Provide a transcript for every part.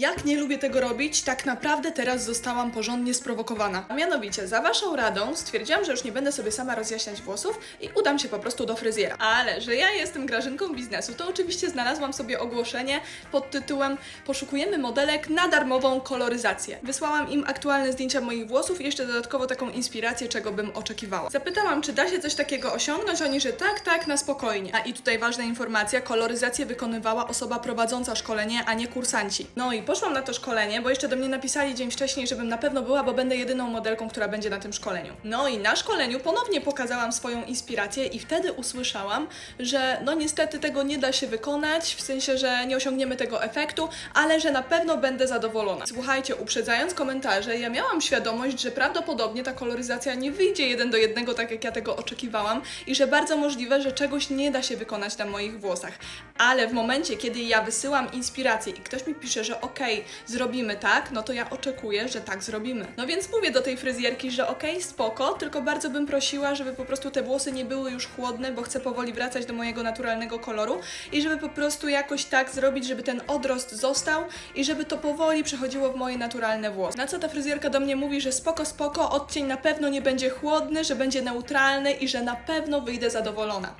Jak nie lubię tego robić, tak naprawdę teraz zostałam porządnie sprowokowana. A mianowicie, za waszą radą stwierdziłam, że już nie będę sobie sama rozjaśniać włosów i udam się po prostu do fryzjera. Ale, że ja jestem grażynką biznesu, to oczywiście znalazłam sobie ogłoszenie pod tytułem Poszukujemy modelek na darmową koloryzację. Wysłałam im aktualne zdjęcia moich włosów i jeszcze dodatkowo taką inspirację, czego bym oczekiwała. Zapytałam, czy da się coś takiego osiągnąć, oni, że tak, tak, na spokojnie. A i tutaj ważna informacja, koloryzację wykonywała osoba prowadząca szkolenie, a nie kursanci. No i poszłam na to szkolenie, bo jeszcze do mnie napisali dzień wcześniej, żebym na pewno była, bo będę jedyną modelką, która będzie na tym szkoleniu. No i na szkoleniu ponownie pokazałam swoją inspirację i wtedy usłyszałam, że no niestety tego nie da się wykonać, w sensie, że nie osiągniemy tego efektu, ale że na pewno będę zadowolona. Słuchajcie, uprzedzając komentarze, ja miałam świadomość, że prawdopodobnie ta koloryzacja nie wyjdzie jeden do jednego, tak jak ja tego oczekiwałam i że bardzo możliwe, że czegoś nie da się wykonać na moich włosach. Ale w momencie, kiedy ja wysyłam inspirację i ktoś mi pisze, że okej, zrobimy tak, no to ja oczekuję, że tak zrobimy. No więc mówię do tej fryzjerki, że okej, spoko, tylko bardzo bym prosiła, żeby po prostu te włosy nie były już chłodne, bo chcę powoli wracać do mojego naturalnego koloru i żeby po prostu jakoś tak zrobić, żeby ten odrost został i żeby to powoli przechodziło w moje naturalne włosy. Na co ta fryzjerka do mnie mówi, że spoko, spoko, odcień na pewno nie będzie chłodny, że będzie neutralny i że na pewno wyjdę zadowolona.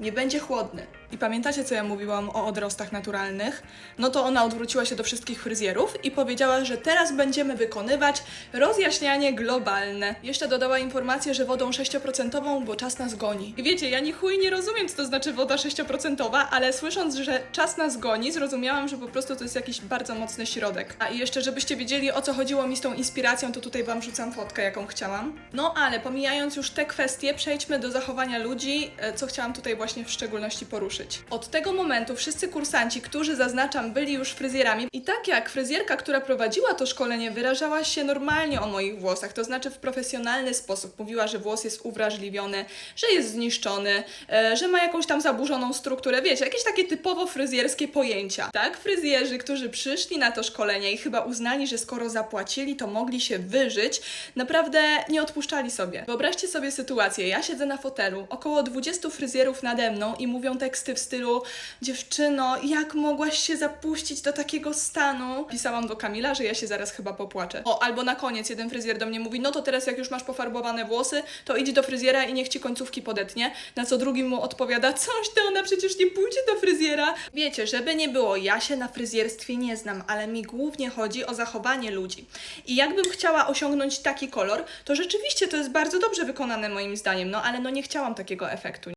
Nie będzie chłodny. I pamiętacie, co ja mówiłam o odrostach naturalnych? No to ona odwróciła się do wszystkich fryzjerów i powiedziała, że teraz będziemy wykonywać rozjaśnianie globalne. Jeszcze dodała informację, że wodą 6%, bo czas nas goni. I wiecie, ja ni chuj nie rozumiem, co to znaczy woda 6%, ale słysząc, że czas nas goni, zrozumiałam, że po prostu to jest jakiś bardzo mocny środek. A i jeszcze, żebyście wiedzieli, o co chodziło mi z tą inspiracją, to tutaj wam rzucam fotkę, jaką chciałam. No ale pomijając już te kwestie, przejdźmy do zachowania ludzi, e, co chciałam tutaj właśnie w szczególności poruszyć. Od tego momentu wszyscy kursanci, którzy zaznaczam, byli już fryzjerami i tak jak fryzjerka, która prowadziła to szkolenie, wyrażała się normalnie o moich włosach, to znaczy w profesjonalny sposób. Mówiła, że włos jest uwrażliwiony, że jest zniszczony, e, że ma jakąś tam zaburzoną strukturę, wiecie, jakieś takie typowo fryzjerskie pojęcia. Tak, fryzjerzy, którzy przyszli na to szkolenie i chyba uznali, że skoro zapłacili, to mogli się wyżyć, naprawdę nie odpuszczali sobie. Wyobraźcie sobie sytuację, ja siedzę na fotelu, około 20 fryzjerów nade mną i mówią teksty w stylu dziewczyno, jak mogłaś się zapuścić do takiego stanu? Pisałam do Kamila, że ja się zaraz chyba popłaczę. O, albo na koniec jeden fryzjer do mnie mówi, no to teraz jak już masz pofarbowane włosy, to idź do fryzjera i niech ci końcówki podetnie. Na co drugi mu odpowiada, coś ty, ona przecież nie pójdzie do fryzjera. Wiecie, żeby nie było, ja się na fryzjerstwie nie znam, ale mi głównie chodzi o zachowanie ludzi. I jakbym chciała osiągnąć taki kolor, to rzeczywiście to jest bardzo dobrze wykonane moim zdaniem, no ale no nie chciałam takiego efektu.